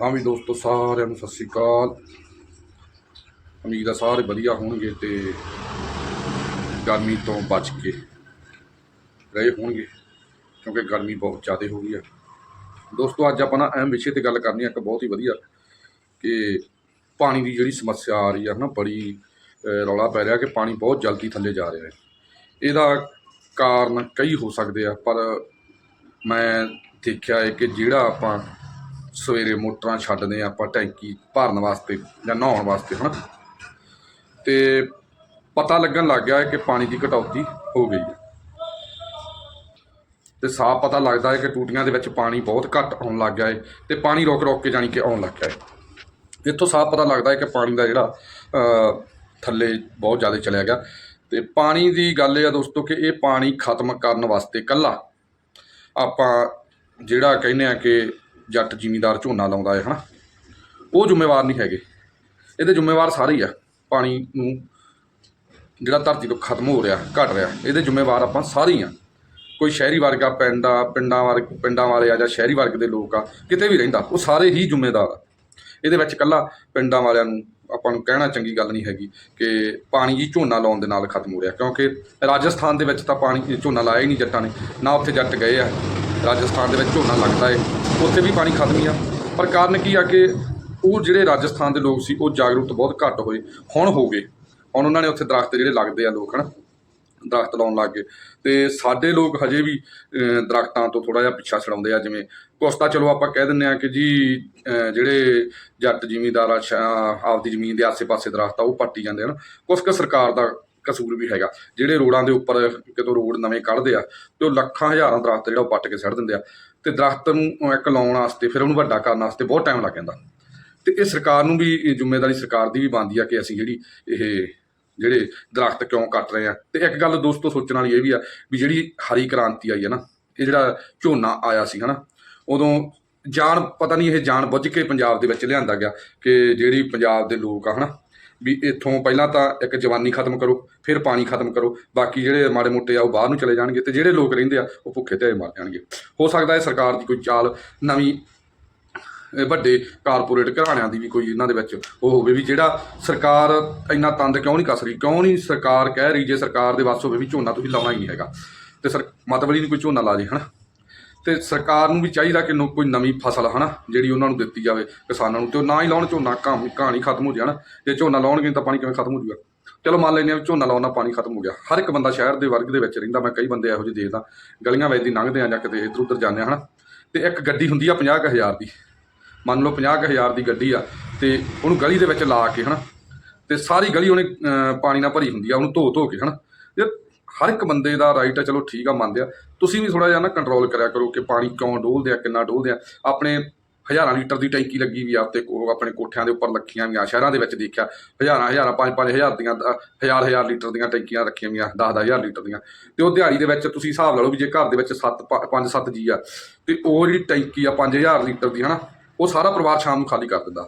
ਹਾਂ ਵੀ ਦੋਸਤੋ ਸਾਰਿਆਂ ਨੂੰ ਸਤਿ ਸ਼੍ਰੀ ਅਕਾਲ। ਉਮੀਦ ਆ ਸਾਰੇ ਵਧੀਆ ਹੋਣਗੇ ਤੇ ਗਰਮੀ ਤੋਂ ਬਚ ਕੇ ਰਹੇ ਹੋਣਗੇ, ਕਿਉਂਕਿ ਗਰਮੀ ਬਹੁਤ ਜ਼ਿਆਦਾ ਹੋ ਗਈ ਆ। ਦੋਸਤੋ ਅੱਜ ਆਪਾਂ ਨਾ ਅਹਿਮ ਵਿਸ਼ੇ ਤੇ ਗੱਲ ਕਰਨੀ ਆ, ਇੱਕ ਬਹੁਤ ਹੀ ਵਧੀਆ ਕਿ ਪਾਣੀ ਦੀ ਜਿਹੜੀ ਸਮੱਸਿਆ ਆ ਰਹੀ ਆ ਨਾ, ਬੜੀ ਰੌਲਾ ਪੈ ਰਿਹਾ ਕਿ ਪਾਣੀ ਬਹੁਤ ਜਲਦੀ ਥੱਲੇ ਜਾ ਰਿਹਾ ਹੈ। ਇਹਦਾ ਕਾਰਨ ਕਈ ਹੋ ਸਕਦੇ ਆ, ਪਰ ਮੈਂ ਦੇਖਿਆ ਹੈ ਕਿ ਜਿਹੜਾ ਆਪਾਂ ਸਵੇਰੇ ਮੋਟਰਾਂ ਛੱਡਦੇ ਆ ਆਪਾਂ ਟੈਂਕੀ ਭਰਨ ਵਾਸਤੇ ਜਾਂ ਨਹਾਉਣ ਵਾਸਤੇ, ਹਨਾ? ਤੇ ਪਤਾ ਲੱਗਣ ਲੱਗ ਗਿਆ ਹੈ ਕਿ ਪਾਣੀ ਦੀ ਕਟੌਤੀ ਹੋ ਗਈ ਹੈ। ਤੇ ਸਾਫ਼ ਪਤਾ ਲੱਗਦਾ ਹੈ ਕਿ ਟੂਟੀਆਂ ਦੇ ਵਿੱਚ ਪਾਣੀ ਬਹੁਤ ਘੱਟ ਆਉਣ ਲੱਗ ਗਿਆ ਹੈ ਤੇ ਪਾਣੀ ਰੁਕ ਰੋਕ ਕੇ ਜਾਣੀ ਕਿ ਆਉਣ ਲੱਗ ਗਿਆ ਹੈ। ਇੱਥੋਂ ਸਾਫ਼ ਪਤਾ ਲੱਗਦਾ ਹੈ ਕਿ ਪਾਣੀ ਦਾ ਜਿਹੜਾ ਥੱਲੇ ਬਹੁਤ ਜ਼ਿਆਦਾ ਚਲਿਆ ਗਿਆ। ਤੇ ਪਾਣੀ ਦੀ ਗੱਲ ਇਹ ਆ ਦੋਸਤੋ ਕਿ ਇਹ ਪਾਣੀ ਖਤਮ ਕਰਨ ਵਾਸਤੇ ਕੱਲਾ ਆਪਾਂ ਜਿਹੜਾ ਕਹਿੰਦੇ ਆ ਕਿ ਜੱਟ ਜ਼ਿਮੀਂਦਾਰ ਝੋਨਾ ਲਾਉਂਦਾ ਹੈ, ਹਨਾ? ਉਹ ਜ਼ਿੰਮੇਵਾਰ ਨਹੀਂ ਹੈਗੇ। ਇਹਦੇ ਜ਼ਿੰਮੇਵਾਰ ਸਾਰੇ ਹੀ ਆ। ਪਾਣੀ ਨੂੰ ਜਿਹੜਾ ਧਰਤੀ ਤੋਂ ਖਤਮ ਹੋ ਰਿਹਾ, ਘਟ ਰਿਹਾ, ਇਹਦੇ ਜ਼ਿੰਮੇਵਾਰ ਆਪਾਂ ਸਾਰੇ ਹੀ ਆ। ਕੋਈ ਸ਼ਹਿਰੀ ਵਰਗ ਆ, ਪਿੰਡ ਆ, ਪਿੰਡਾਂ ਵਰਗ ਪਿੰਡਾਂ ਵਾਲੇ ਆ ਜਾਂ ਸ਼ਹਿਰੀ ਵਰਗ ਦੇ ਲੋਕ ਆ, ਕਿਤੇ ਵੀ ਰਹਿੰਦਾ, ਉਹ ਸਾਰੇ ਹੀ ਜ਼ਿੰਮੇਦਾਰ ਆ। ਇਹਦੇ ਵਿੱਚ ਇਕੱਲਾ ਪਿੰਡਾਂ ਵਾਲਿਆਂ ਨੂੰ ਆਪਾਂ ਨੂੰ ਕਹਿਣਾ ਚੰਗੀ ਗੱਲ ਨਹੀਂ ਹੈਗੀ ਕਿ ਪਾਣੀ ਜੀ ਝੋਨਾ ਲਾਉਣ ਦੇ ਨਾਲ ਖਤਮ ਹੋ ਰਿਹਾ, ਕਿਉਂਕਿ ਰਾਜਸਥਾਨ ਦੇ ਵਿੱਚ ਤਾਂ ਪਾਣੀ, ਝੋਨਾ ਲਾਇਆ ਹੀ ਨਹੀਂ ਜੱਟਾਂ ਨੇ, ਨਾ ਉੱਥੇ ਜੱਟ ਗਏ ਆ। ਰਾਜਸਥਾਨ ਦੇ ਵਿੱਚ ਝੋਨਾ ਲੱਗਦਾ ਏ ਉੱਥੇ ਵੀ ਪਾਣੀ ਖਤਮ ਹੀ ਆ। ਪਰ ਕਾਰਨ ਕੀ ਆ ਕਿ ਉਹ ਜਿਹੜੇ ਰਾਜਸਥਾਨ ਦੇ ਲੋਕ ਸੀ ਉਹ ਜਾਗਰੂਕ ਬਹੁਤ ਘੱਟ ਹੋਏ ਹੁਣ ਹੋ ਗਏ। ਹੁਣ ਉਹਨਾਂ ਨੇ ਉੱਥੇ ਦਰਖਤ ਜਿਹੜੇ ਲੱਗਦੇ ਆ ਲੋਕ ਹਨ ਦਰਖਤ ਲਾਉਣ ਲੱਗ ਗਏ। ਤੇ ਸਾਡੇ ਲੋਕ ਹਜੇ ਵੀ ਅਹ, ਦਰਖਤਾਂ ਤੋਂ ਥੋੜਾ ਜਿਹਾ ਪਿੱਛਾ ਛਡਾਉਂਦੇ ਆ ਜਿਵੇਂ ਕੁਛ ਤਾਂ ਚਲੋ ਆਪਾਂ ਕਹਿ ਦਿੰਦੇ ਆ ਕਿ ਜੀ ਜਿਹੜੇ ਜੱਟ ਜ਼ਿਮੀਂਦਾਰ ਆ ਆਪਦੀ ਜ਼ਮੀਨ ਦੇ ਆਸੇ-ਪਾਸੇ ਦਰਖਤ ਆ ਉਹ ਪੱਟੀ ਜਾਂਦੇ ਹਨ। ਕੁਛ ਕੁ ਸਰਕਾਰ ਦਾ ਕਸੂਰ ਵੀ ਹੈਗਾ, ਜਿਹੜੇ ਰੋਡਾਂ ਦੇ ਉੱਪਰ ਕਿਤੋਂ ਰੋਡ ਨਵੇਂ ਕੱਢਦੇ ਆ ਤੇ ਉਹ ਲੱਖਾਂ ਹਜ਼ਾਰਾਂ ਦਰਖਤ ਜਿਹੜਾ ਉਹ ਪੱਟ ਕੇ ਸੜ ਦਿੰਦੇ ਆ ਤੇ ਦਰਖਤ ਨੂੰ ਇੱਕ ਲਾਉਣ ਵਾਸਤੇ, ਫਿਰ ਉਹਨੂੰ ਵੱਡਾ ਕਰਨ ਵਾਸਤੇ ਬਹੁਤ ਟਾਈਮ ਲੱਗ ਜਾਂਦਾ। ਤੇ ਇਹ ਸਰਕਾਰ ਨੂੰ ਵੀ ਜ਼ਿੰਮੇਵਾਰੀ ਸਰਕਾਰ ਦੀ ਵੀ ਬਣਦੀ ਆ ਕਿ ਅਸੀਂ ਜਿਹੜੀ ਇਹ ਜਿਹੜੇ ਦਰਖਤ ਕਿਉਂ ਕੱਟ ਰਹੇ ਆ। ਤੇ ਇੱਕ ਗੱਲ ਦੋਸਤੋ ਸੋਚਣ ਵਾਲੀ ਇਹ ਵੀ ਆ ਵੀ ਜਿਹੜੀ ਹਰੀ ਕ੍ਰਾਂਤੀ ਆਈ ਹੈ ਨਾ, ਇਹ ਜਿਹੜਾ ਝੋਨਾ ਆਇਆ ਸੀ ਹਨਾ, ਉਦੋਂ ਜਾਣ, ਪਤਾ ਨਹੀਂ ਇਹ ਜਾਣ ਬੁੱਝ ਕੇ ਪੰਜਾਬ ਦੇ ਵਿੱਚ ਲਿਆਂਦਾ ਗਿਆ ਕਿ ਜਿਹੜੀ ਪੰਜਾਬ ਦੇ ਲੋਕ ਆ ਹਨਾ ਵੀ ਇੱਥੋਂ ਪਹਿਲਾਂ ਤਾਂ ਇੱਕ ਜਵਾਨੀ ਖਤਮ ਕਰੋ, ਫਿਰ ਪਾਣੀ ਖਤਮ ਕਰੋ, ਬਾਕੀ ਜਿਹੜੇ ਮਾੜੇ ਮੋਟੇ ਆ ਉਹ ਬਾਹਰ ਨੂੰ ਚਲੇ ਜਾਣਗੇ ਤੇ ਜਿਹੜੇ ਲੋਕ ਰਹਿੰਦੇ ਆ ਉਹ ਭੁੱਖੇ ਤੇ ਮਰ ਜਾਣਗੇ। ਹੋ ਸਕਦਾ ਹੈ ਸਰਕਾਰ ਦੀ ਕੋਈ ਚਾਲ ਨਵੀਂ ਵੱਡੇ ਕਾਰਪੋਰੇਟ ਘਰਾਣਿਆਂ ਦੀ ਵੀ ਕੋਈ ਇਹਨਾਂ ਦੇ ਵਿੱਚ ਉਹ ਹੋਵੇ ਵੀ ਜਿਹੜਾ ਸਰਕਾਰ ਇੰਨਾ ਤੰਦ ਕਿਉਂ ਨਹੀਂ ਕੱਸ ਰਹੀ, ਕਿਉਂ ਨਹੀਂ ਸਰਕਾਰ ਕਹਿ ਰਹੀ ਜੇ ਸਰਕਾਰ ਦੇ ਵੱਸ ਹੋਵੇ ਵੀ ਝੋਨਾ ਤੁਸੀਂ ਲਾਉਣਾ ਹੀ ਨਹੀਂ ਹੈਗਾ। ਤੇ ਸਰ ਮਤਲਬ ਹੀ ਨਹੀਂ ਕੋਈ ਝੋਨਾ ਲਾ ਜੇ, ਹਨਾ? ਤੇ ਸਰਕਾਰ ਨੂੰ ਵੀ ਚਾਹੀਦਾ ਕਿ ਨੋ- ਕੋਈ ਨਵੀਂ ਫਸਲ ਹਨਾ ਜਿਹੜੀ ਉਹਨਾਂ ਨੂੰ ਦਿੱਤੀ ਜਾਵੇ ਕਿਸਾਨਾਂ ਨੂੰ। ਤੇ ਉਹ ਨਾ ਹੀ ਲਾਉਣ ਝੋਨਾ ਕਹਾਣੀ ਕਹਾਣੀ ਖਤਮ ਹੋ ਜਾਏ ਹਨਾ ਜੇ ਝੋਨਾ ਲਾਉਣਗੇ ਤਾਂ ਪਾਣੀ ਕਿਵੇਂ ਖਤਮ ਹੋ ਜਾਊਗਾ? ਚਲੋ ਮੰਨ ਲੈਂਦੇ ਹਾਂ ਝੋਨਾ ਲਾਉਣ ਪਾਣੀ ਖਤਮ ਹੋ ਗਿਆ। ਹਰ ਇੱਕ ਬੰਦਾ ਸ਼ਹਿਰ ਦੇ ਵਰਗ ਦੇ ਵਿੱਚ ਰਹਿੰਦਾ। ਮੈਂ ਕਈ ਬੰਦੇ ਇਹੋ ਜਿਹੇ ਦੇਖਦਾ। ਗਲੀਆਂ ਵਿੱਚ ਦੀ ਲੰਘਦੇ ਆ ਜਾਂ ਕਿਤੇ ਇੱਧਰ ਉੱਧਰ ਜਾਂਦੇ ਆ ਹਨਾ। ਤੇ ਇੱਕ ਗੱਡੀ ਹੁੰਦੀ ਆ 50000 ਦੀ। ਮੰਨ ਲਓ 50000 ਦੀ ਗੱਡੀ ਆ। ਤੇ ਉਹਨੂੰ ਗਲੀ ਦੇ ਵਿੱਚ ਲਾ ਕੇ ਹਨਾ। ਤੇ ਸਾਰੀ ਗਲੀ ਉਹਨੇ ਅਹ, ਪਾਣੀ ਨਾਲ ਭਰੀ ਹੁੰਦੀ ਆ। ਉਹਨੂੰ ਧੋ ਧੋ ਕੇ ਹਨਾ। ਜੇ ਹਰ ਇੱਕ ਬੰਦੇ ਦਾ ਰਾਈਟ ਆ, ਚਲੋ ਠੀਕ ਆ, ਮੰਨਦੇ ਆ। ਤੁਸੀਂ ਵੀ ਥੋੜਾ ਜਿਹਾ ਨਾ ਕੰਟਰੋਲ ਕਰਿਆ ਕਰੋ ਕਿ ਪਾਣੀ ਕਿਉਂ ਡੋਲਦੇ ਆ, ਕਿੰਨਾ ਡੋਲਦੇ ਆ। ਆਪਣੇ ਹਜ਼ਾਰਾਂ ਲੀਟਰ ਦੀ ਟੈਂਕੀ ਲੱਗੀ ਵੀ ਆ ਤੇ ਆਪਣੇ ਕੋਠਿਆਂ ਦੇ ਉੱਪਰ ਲੱਖੀਆਂ ਵੀ ਆ, ਸ਼ਹਿਰਾਂ ਦੇ ਵਿੱਚ ਦੇਖਿਆ। ਹਜ਼ਾਰਾਂ ਹਜ਼ਾਰਾਂ, ਪੰਜ ਪੰਜ ਹਜ਼ਾਰ ਦੀਆਂ ਹਜ਼ਾਰ ਹਜ਼ਾਰ ਲੀਟਰ ਦੀਆਂ ਟੈਂਕੀਆਂ ਰੱਖੀਆਂ ਵੀ ਆ 10 ਦਸ ਹਜ਼ਾਰ ਲੀਟਰ ਦੀਆਂ। ਤੇ ਉਹ ਦਿਹਾੜੀ ਦੇ ਵਿੱਚ ਤੁਸੀਂ ਹਿਸਾਬ ਲਾ ਲਓ ਵੀ ਜੇ ਘਰ ਦੇ ਵਿੱਚ 7 5 7 ਜੀ ਆ, ਤੇ ਉਹ ਜਿਹੜੀ ਟੈਂਕੀ ਆ 5000 ਲੀਟਰ ਦੀ, ਹਨਾ, ਉਹ ਸਾਰਾ ਪਰਿਵਾਰ ਸ਼ਾਮ ਨੂੰ ਖਾਲੀ ਕਰ ਦਿੰਦਾ।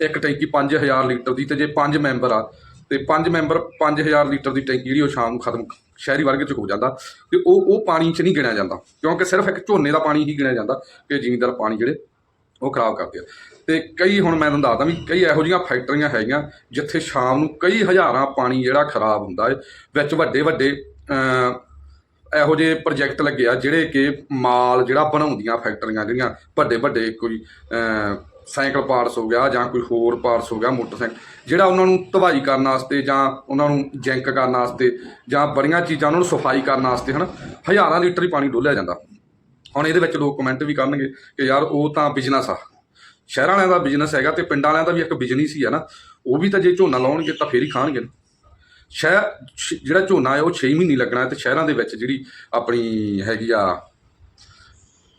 ਇੱਕ ਟੈਂਕੀ 5000 ਲੀਟਰ ਦੀ ਤੇ ਜੇ ਪੰਜ ਮੈਂਬਰ ਆ, ਤੇ ਪੰਜ ਮੈਂਬਰ 5000 ਲੀਟਰ ਦੀ ਟੈਂਕੀ ਜਿਹੜੀ ਉਹ ਸ਼ਾਮ ਨੂੰ ਖਤਮ ਸ਼ਹਿਰੀ ਵਰਗ ਚ ਹੋ ਜਾਂਦਾ ਤੇ ਉਹ ਉਹ ਪਾਣੀ ਚ ਨਹੀਂ ਗਿਣਿਆ ਜਾਂਦਾ, ਕਿਉਂਕਿ ਸਿਰਫ ਇੱਕ ਝੋਨੇ ਦਾ ਪਾਣੀ ਹੀ ਗਿਣਿਆ ਜਾਂਦਾ ਕਿ ਜ਼ਿਮੀਂਦਾਰ ਪਾਣੀ ਜਿਹੜੇ ਉਹ ਖਰਾਬ ਕਰਦੇ ਆ। ਤੇ ਕਈ ਹੁਣ ਮੈਂ ਤੁਹਾਨੂੰ ਦੱਸਦਾ ਵੀ ਕਈ ਇਹੋ ਜਿਹੀਆਂ ਫੈਕਟਰੀਆਂ ਹੈਗੀਆਂ ਜਿੱਥੇ ਸ਼ਾਮ ਨੂੰ ਕਈ ਹਜ਼ਾਰਾਂ ਪਾਣੀ ਜਿਹੜਾ ਖਰਾਬ ਹੁੰਦਾ ਹੈ ਵਿੱਚ ਵੱਡੇ ਵੱਡੇ ਇਹੋ ਜਿਹੇ ਪ੍ਰੋਜੈਕਟ ਲੱਗੇ ਆ ਜਿਹੜੇ ਕਿ ਮਾਲ ਜਿਹੜਾ ਬਣਾਉਂਦੀਆਂ ਫੈਕਟਰੀਆਂ ਜਿਹੜੀਆਂ ਵੱਡੇ ਵੱਡੇ ਕੋਈ ਸਾਈਕਲ ਪਾਰਟਸ ਹੋ ਗਿਆ ਜਾਂ ਕੋਈ ਹੋਰ ਪਾਰਟਸ ਹੋ ਗਿਆ ਮੋਟਰਸਾਈਕਲ, ਜਿਹੜਾ ਉਹਨਾਂ ਨੂੰ ਤਬਾਈ ਕਰਨ ਵਾਸਤੇ ਜਾਂ ਉਹਨਾਂ ਨੂੰ ਜੈਂਕ ਕਰਨ ਵਾਸਤੇ ਜਾਂ ਬੜੀਆਂ ਚੀਜ਼ਾਂ ਉਹਨਾਂ ਨੂੰ ਸਫ਼ਾਈ ਕਰਨ ਵਾਸਤੇ, ਹਨ, ਹਜ਼ਾਰਾਂ ਲੀਟਰ ਹੀ ਪਾਣੀ ਡੋਲਿਆ ਜਾਂਦਾ। ਹੁਣ ਇਹਦੇ ਵਿੱਚ ਲੋਕ ਕਮੈਂਟ ਵੀ ਕਰਨਗੇ ਕਿ ਯਾਰ ਉਹ ਤਾਂ ਬਿਜ਼ਨਸ ਆ। ਸ਼ਹਿਰਾਂ ਵਾਲਿਆਂ ਦਾ ਬਿਜ਼ਨਸ ਹੈਗਾ ਤੇ ਪਿੰਡਾਂ ਵਾਲਿਆਂ ਦਾ ਵੀ ਇੱਕ ਬਿਜ਼ਨਸ ਹੀ ਆ ਨਾ। ਉਹ ਵੀ ਤਾਂ ਜੇ ਝੋਨਾ ਲਾਉਣਗੇ ਤਾਂ ਫੇਰ ਹੀ ਖਾਣਗੇ ਨਾ। ਸ਼ਹਿਰ, ਜਿਹੜਾ ਝੋਨਾ ਹੈ ਉਹ 6 ਮਹੀਨੇ ਲੱਗਣਾ ਹੈ ਤੇ ਸ਼ਹਿਰਾਂ ਦੇ ਵਿੱਚ ਜਿਹੜੀ ਆਪਣੀ ਹੈਗੀ ਆ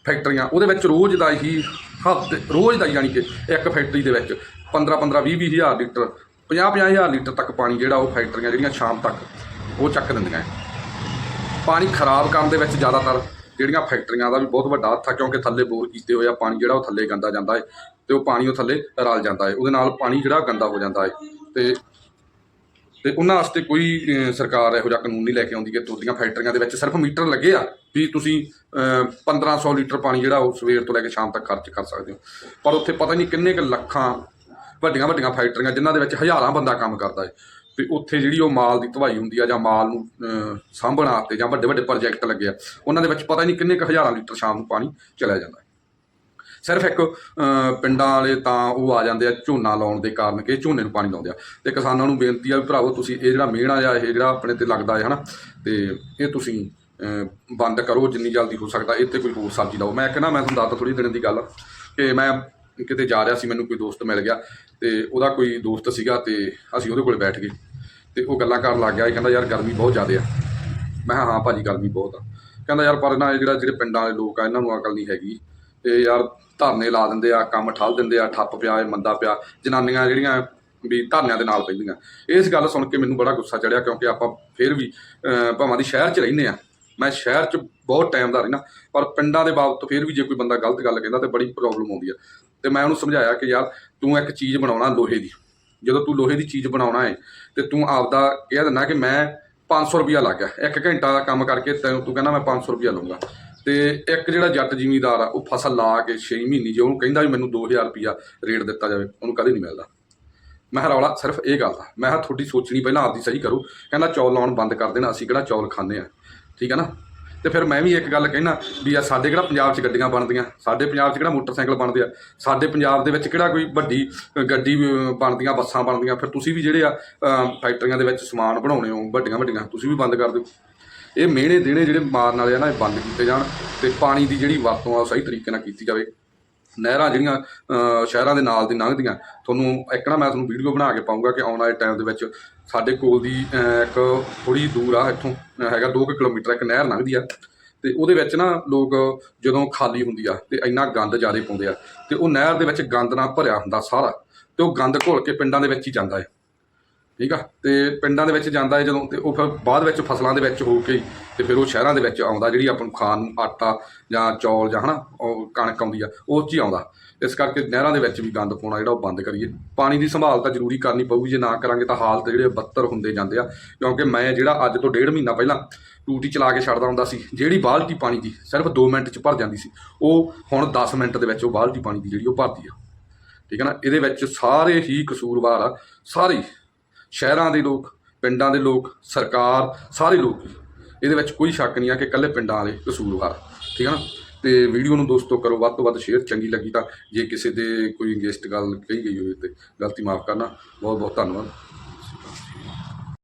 ਫੈਕਟਰੀਆਂ, ਉਹਦੇ ਵਿੱਚ ਰੋਜ਼ ਦਾ ਹੀ ਹਫ਼ਤੇ, ਰੋਜ਼ ਦਾ ਯਾਨੀ ਕਿ ਇੱਕ ਫੈਕਟਰੀ ਦੇ ਵਿੱਚ 15 15 20 20 ਹਜ਼ਾਰ ਲੀਟਰ 50 50 ਹਜ਼ਾਰ ਲੀਟਰ ਤੱਕ ਪਾਣੀ ਜਿਹੜਾ ਉਹ ਫੈਕਟਰੀਆਂ ਜਿਹੜੀਆਂ ਸ਼ਾਮ ਤੱਕ ਉਹ ਚੱਕ ਦਿੰਦੀਆਂ ਹੈ ਪਾਣੀ ਖਰਾਬ ਕਰਨ ਦੇ ਵਿੱਚ ਜ਼ਿਆਦਾਤਰ ਜਿਹੜੀਆਂ ਫੈਕਟਰੀਆਂ ਦਾ ਵੀ ਬਹੁਤ ਵੱਡਾ ਹੱਥ ਆ, ਕਿਉਂਕਿ ਥੱਲੇ ਬੋਰ ਕੀਤੇ ਹੋਏ ਆ, ਪਾਣੀ ਜਿਹੜਾ ਉਹ ਥੱਲੇ ਗੰਦਾ ਜਾਂਦਾ ਹੈ ਤੇ ਉਹ ਪਾਣੀ ਉਹ ਥੱਲੇ ਰਲ ਜਾਂਦਾ ਹੈ ਉਹਦੇ ਨਾਲ ਪਾਣੀ ਜਿਹੜਾ ਗੰਦਾ ਹੋ ਜਾਂਦਾ ਹੈ ਤੇ ਤੇ ਉਹਨਾਂ ਵਾਸਤੇ ਕੋਈ ਅਹ, ਸਰਕਾਰ ਇਹੋ ਜਿਹਾ ਕਾਨੂੰਨ ਨਹੀਂ ਲੈ ਕੇ ਆਉਂਦੀ ਕਿ ਤੁਹਾਡੀਆਂ ਫੈਕਟਰੀਆਂ ਦੇ ਵਿੱਚ ਸਿਰਫ ਮੀਟਰ ਲੱਗੇ ਆ ਵੀ ਤੁਸੀਂ ਅਹ, 1500 ਲੀਟਰ ਪਾਣੀ ਜਿਹੜਾ ਉਹ ਸਵੇਰ ਤੋਂ ਲੈ ਕੇ ਸ਼ਾਮ ਤੱਕ ਖਰਚ ਕਰ ਸਕਦੇ ਹੋ। ਪਰ ਉੱਥੇ ਪਤਾ ਨਹੀਂ ਕਿੰਨੇ ਕੁ ਲੱਖਾਂ ਵੱਡੀਆਂ ਵੱਡੀਆਂ ਫੈਕਟਰੀਆਂ ਜਿਨ੍ਹਾਂ ਦੇ ਵਿੱਚ ਹਜ਼ਾਰਾਂ ਬੰਦਾ ਕੰਮ ਕਰਦਾ ਹੈ। ਤੇ ਉੱਥੇ ਜਿਹੜੀ ਉਹ ਮਾਲ ਦੀ ਧਵਾਈ ਹੁੰਦੀ ਆ ਜਾਂ ਮਾਲ ਨੂੰ ਅਹ, ਸਾਂਭਣ ਵਾਸਤੇ ਜਾਂ ਵੱਡੇ ਵੱਡੇ ਪ੍ਰੋਜੈਕਟ ਲੱਗੇ ਆ ਉਹਨਾਂ ਦੇ ਵਿੱਚ ਪਤਾ ਨਹੀਂ ਕਿੰਨੇ ਕੁ ਹਜ਼ਾਰਾਂ ਲੀਟਰ ਸ਼ਾਮ ਨੂੰ ਪਾਣੀ ਚਲਿਆ ਜਾਂਦਾ ਹੈ। ਸਿਰਫ ਇੱਕ ਪਿੰਡਾਂ ਵਾਲੇ ਤਾਂ ਉਹ ਆ ਜਾਂਦੇ ਆ ਝੋਨਾ ਲਾਉਣ ਦੇ ਕਾਰਨ ਕਿ ਝੋਨੇ ਨੂੰ ਪਾਣੀ ਲਾਉਂਦੇ ਆ। ਤੇ ਕਿਸਾਨਾਂ ਨੂੰ ਬੇਨਤੀ ਆ ਵੀ ਭਰਾਵੋ, ਤੁਸੀਂ ਇਹ ਜਿਹੜਾ ਮਿਹਣਾ ਜਾਂ ਇਹ ਜਿਹੜਾ ਆਪਣੇ ਤੇ ਲੱਗਦਾ ਹੈ ਹਨਾ, ਤੇ ਇਹ ਤੁਸੀਂ ਬੰਦ ਕਰੋ ਜਿੰਨੀ ਜਲਦੀ ਹੋ ਸਕਦਾ ਇਹ ਤੇ ਕੋਈ ਹੋਰ ਸਬਜ਼ੀ ਲਾਓ। ਮੈਂ ਕਹਿੰਦਾ, ਮੈਂ ਤੁਹਾਨੂੰ ਦੱਸਦਾ ਥੋੜੀ ਦਿਨਾਂ ਦੀ ਗੱਲ ਕਿ ਮੈਂ ਕਿਤੇ ਜਾ ਰਿਹਾ ਸੀ, ਮੈਨੂੰ ਕੋਈ ਦੋਸਤ ਮਿਲ ਗਿਆ ਤੇ ਉਹਦਾ ਕੋਈ ਦੋਸਤ ਸੀਗਾ ਤੇ ਅਸੀਂ ਉਹਦੇ ਕੋਲ ਬੈਠ ਗਏ ਤੇ ਉਹ ਗੱਲਾਂ ਕਰਨ ਲੱਗ ਗਿਆ। ਇਹ ਕਹਿੰਦਾ, ਯਾਰ, ਗਰਮੀ ਬਹੁਤ ਜ਼ਿਆਦਾ ਆ। ਮੈਂ ਕਿਹਾ, ਹਾਂ ਭਾਜੀ, ਗਰਮੀ ਬਹੁਤ ਆ। ਕਹਿੰਦਾ, ਯਾਰ, ਪਰ ਨਾ ਇਹ ਜਿਹੜਾ, ਜਿਹੜੇ ਪਿੰਡਾਂ ਵਾਲੇ ਲੋਕ ਆ, ਇਹਨਾਂ ਨੂੰ ਅਕਲ ਨਹੀਂ ਹੈਗੀ। ਤੇ ਯਾਰ ਧਰਨੇ ਲਾ ਦਿੰਦੇ ਆ, ਕੰਮ ਠੱਲ ਦਿੰਦੇ ਆ, ਠੱਪ ਪਿਆ, ਇਹ ਮੰਦਾ ਪਿਆ, ਜਨਾਨੀਆਂ ਜਿਹੜੀਆਂ ਵੀ ਧਰਨਿਆਂ ਦੇ ਨਾਲ ਪੈਂਦੀਆਂ। ਇਸ ਗੱਲ ਸੁਣ ਕੇ ਮੈਨੂੰ ਬੜਾ ਗੁੱਸਾ ਚੜਿਆ ਕਿਉਂਕਿ ਆਪਾਂ ਫਿਰ ਵੀ ਭਾਵਾਂ ਦੀ ਸ਼ਹਿਰ 'ਚ ਰਹਿੰਦੇ ਆ। ਮੈਂ ਸ਼ਹਿਰ 'ਚ ਬਹੁਤ ਟਾਈਮ ਦਾ ਰਹਿਣਾ ਪਰ ਪਿੰਡਾਂ ਦੇ ਬਾਬਤ ਫਿਰ ਵੀ ਜੇ ਕੋਈ ਬੰਦਾ ਗਲਤ ਗੱਲ ਕਹਿੰਦਾ ਤੇ ਬੜੀ ਪ੍ਰੋਬਲਮ ਆਉਂਦੀ ਆ। ਤੇ ਮੈਂ ਉਹਨੂੰ ਸਮਝਾਇਆ ਕਿ ਯਾਰ ਤੂੰ ਇੱਕ ਚੀਜ਼ ਬਣਾਉਣਾ ਲੋਹੇ ਦੀ। ਜਦੋਂ ਤੂੰ ਲੋਹੇ ਦੀ ਚੀਜ਼ ਬਣਾਉਣਾ ਹੈ ਤੇ ਤੂੰ ਆਪਦਾ ਕਹਿ ਦਿੰਦਾ ਕਿ ਮੈਂ 500 ਰੁਪਿਆ ਲੱਗ ਗਿਆ। ਇੱਕ ਘੰਟਾ ਦਾ ਕੰਮ ਕਰਕੇ ਤੈਨੂੰ ਤੂੰ ਕਹਿੰਦਾ ਮੈਂ 500 ਰੁਪਿਆ ਲਊਂਗਾ। ਤੇ ਇੱਕ ਜਿਹੜਾ ਜੱਟ ਜ਼ਿਮੀਂਦਾਰ ਆ, ਉਹ ਫਸਲ ਲਾ ਕੇ 6 ਮਹੀਨੇ ਜੇ ਉਹਨੂੰ ਕਹਿੰਦਾ ਵੀ ਮੈਨੂੰ 2000 ਰੁਪਿਆ ਰੇਟ ਦਿੱਤਾ ਜਾਵੇ, ਉਹਨੂੰ ਕਦੇ ਨਹੀਂ ਮਿਲਦਾ। ਮੈਂ ਕਿਹਾ, ਰੌਲਾ ਸਿਰਫ ਇਹ ਗੱਲ ਦਾ ਮੈਂ ਕਿਹਾ, ਤੁਹਾਡੀ ਸੋਚਣੀ ਪਹਿਲਾਂ ਆਪਦੀ ਸਹੀ ਕਰੋ। ਕਹਿੰਦਾ, ਚੌਲ ਲਾਉਣ ਬੰਦ ਕਰ ਦੇਣਾ, ਅਸੀਂ ਕਿਹੜਾ ਚੌਲ ਖਾਂਦੇ ਆ। ਠੀਕ ਹੈ ਨਾ? ਤੇ ਫਿਰ ਮੈਂ ਵੀ ਇੱਕ ਗੱਲ ਕਹਿਣਾ ਵੀ ਆ ਸਾਡੇ ਕਿਹੜਾ ਪੰਜਾਬ 'ਚ ਗੱਡੀਆਂ ਬਣਦੀਆਂ? ਸਾਡੇ ਪੰਜਾਬ 'ਚ ਕਿਹੜਾ ਮੋਟਰਸਾਈਕਲ ਬਣਦੇ ਆ? ਸਾਡੇ ਪੰਜਾਬ ਦੇ ਵਿੱਚ ਕਿਹੜਾ ਕੋਈ ਵੱਡੀ ਗੱਡੀ ਬਣਦੀਆਂ, ਬੱਸਾਂ ਬਣਦੀਆਂ? ਫਿਰ ਤੁਸੀਂ ਵੀ ਜਿਹੜੇ ਆ ਫੈਕਟਰੀਆਂ ਦੇ ਵਿੱਚ ਸਮਾਨ ਬਣਾਉਣੇ ਹੋ ਵੱਡੀਆਂ ਵੱਡੀਆਂ ਤੁਸੀਂ ਵੀ ਬੰਦ ਕਰ ਦਿਓ। ਇਹ ਮਿਹਣੇ ਦੇਣੇ ਜਿਹੜੇ ਮਾਰਨ ਵਾਲੇ ਆ ਨਾ ਇਹ ਬੰਦ ਕੀਤੇ ਜਾਣ ਤੇ ਪਾਣੀ ਦੀ ਜਿਹੜੀ ਵਰਤੋਂ ਆ ਉਹ ਸਹੀ ਤਰੀਕੇ ਨਾਲ ਕੀਤੀ ਜਾਵੇ। ਨਹਿਰਾਂ ਜਿਹੜੀਆਂ ਸ਼ਹਿਰਾਂ ਦੇ ਨਾਲ ਦੀ ਲੰਘਦੀਆਂ ਤੁਹਾਨੂੰ ਇੱਕ ਨਾ ਮੈਂ ਤੁਹਾਨੂੰ ਵੀਡੀਓ ਬਣਾ ਕੇ ਪਾਉਂਗਾ ਕਿ ਆਉਣ ਵਾਲੇ ਟਾਈਮ ਦੇ ਵਿੱਚ ਸਾਡੇ ਕੋਲ ਦੀ ਇੱਕ ਥੋੜੀ ਦੂਰ ਆ ਇੱਥੋਂ ਅਹ, ਹੈਗਾ 2 ਕਿਲੋਮੀਟਰ ਇੱਕ ਨਹਿਰ ਲੰਘਦੀ ਆ। ਤੇ ਉਹਦੇ ਵਿੱਚ ਨਾ ਲੋਕ ਜਦੋਂ ਖਾਲੀ ਹੁੰਦੀ ਆ ਤੇ ਇੰਨਾ ਗੰਦ ਜ਼ਿਆਦਾ ਪਾਉਂਦੇ ਆ ਤੇ ਉਹ ਨਹਿਰ ਦੇ ਵਿੱਚ ਗੰਦ ਨਾਲ ਭਰਿਆ ਹੁੰਦਾ ਸਾਰਾ ਤੇ ਉਹ ਗੰਦ ਘੋਲ ਕੇ ਪਿੰਡਾਂ ਦੇ ਵਿੱਚ ਹੀ ਜਾਂਦਾ ਹੈ ਠੀਕ ਆ? ਤੇ ਪਿੰਡਾਂ ਦੇ ਵਿੱਚ ਜਾਂਦਾ ਹੈ ਜਦੋਂ, ਤੇ ਉਹ ਫਿਰ ਬਾਅਦ ਵਿੱਚ ਫਸਲਾਂ ਦੇ ਵਿੱਚ ਹੋ ਕੇ ਹੀ, ਤੇ ਫਿਰ ਉਹ ਸ਼ਹਿਰਾਂ ਦੇ ਵਿੱਚ ਆਉਂਦਾ, ਜਿਹੜੀ ਆਪਾਂ ਨੂੰ ਖਾਣ ਨੂੰ ਆਟਾ ਜਾਂ ਚੌਲ ਜਾਂ ਹਨਾ, ਉਹ ਕਣਕ ਆਉਂਦੀ ਆ, ਉਹ 'ਚ ਹੀ ਆਉਂਦਾ। ਇਸ ਕਰਕੇ ਨਹਿਰਾਂ ਦੇ ਵਿੱਚ ਵੀ ਗੰਦ ਪਾਉਣਾ ਜਿਹੜਾ ਉਹ ਬੰਦ ਕਰੀਏ। ਪਾਣੀ ਦੀ ਸੰਭਾਲ ਤਾਂ ਜ਼ਰੂਰੀ ਕਰਨੀ ਪਊਗੀ, ਜੇ ਨਾ ਕਰਾਂਗੇ ਤਾਂ ਹਾਲਤ ਜਿਹੜੇ ਬੱਤਰ ਹੁੰਦੇ ਜਾਂਦੇ ਆ। ਕਿਉਂਕਿ ਮੈਂ ਜਿਹੜਾ ਅੱਜ ਤੋਂ ਡੇਢ ਮਹੀਨਾ ਪਹਿਲਾਂ ਟੂਟੀ ਚਲਾ ਕੇ ਛੱਡਦਾ ਹੁੰਦਾ ਸੀ, ਜਿਹੜੀ ਬਾਲਟੀ ਪਾਣੀ ਦੀ ਸਿਰਫ 2 ਮਿੰਟ 'ਚ ਭਰ ਜਾਂਦੀ ਸੀ, ਉਹ ਹੁਣ 10 ਮਿੰਟ ਦੇ ਵਿੱਚ ਉਹ ਬਾਲਟੀ ਪਾਣੀ ਦੀ ਜਿਹੜੀ ਉਹ ਭਰਦੀ ਆ। ਠੀਕ ਹੈ ਨਾ? ਇਹਦੇ ਵਿੱਚ ਸਾਰੇ ਹੀ ਕਸੂਰਵਾਰ ਆ, ਸਾਰੇ ਸ਼ਹਿਰਾਂ ਦੇ ਲੋਕ, ਪਿੰਡਾਂ ਦੇ ਲੋਕ, ਸਰਕਾਰ, ਸਾਰੇ ਲੋਕ। ਇਹਦੇ ਵਿੱਚ ਕੋਈ ਸ਼ੱਕ ਨਹੀਂ ਆ ਕਿ ਇਕੱਲੇ ਪਿੰਡਾਂ ਵਾਲੇ ਕਸੂਰਵਾਰ। ਠੀਕ ਹੈ ਨਾ? ਤੇ ਵੀਡੀਓ ਨੂੰ ਦੋਸਤੋ ਕਰੋ, ਵੱਧ ਤੋਂ ਵੱਧ ਸ਼ੇਅਰ ਚੰਗੀ ਲੱਗੀ ਤਾਂ ਜੇ ਕਿਸੇ ਦੇ ਕੋਈ ਗੈਸਟ ਗੱਲ ਕਹੀ ਗਈ ਹੋਵੇ ਤੇ ਗਲਤੀ ਮਾਫ ਕਰਨਾ। ਬਹੁਤ ਬਹੁਤ ਧੰਨਵਾਦ।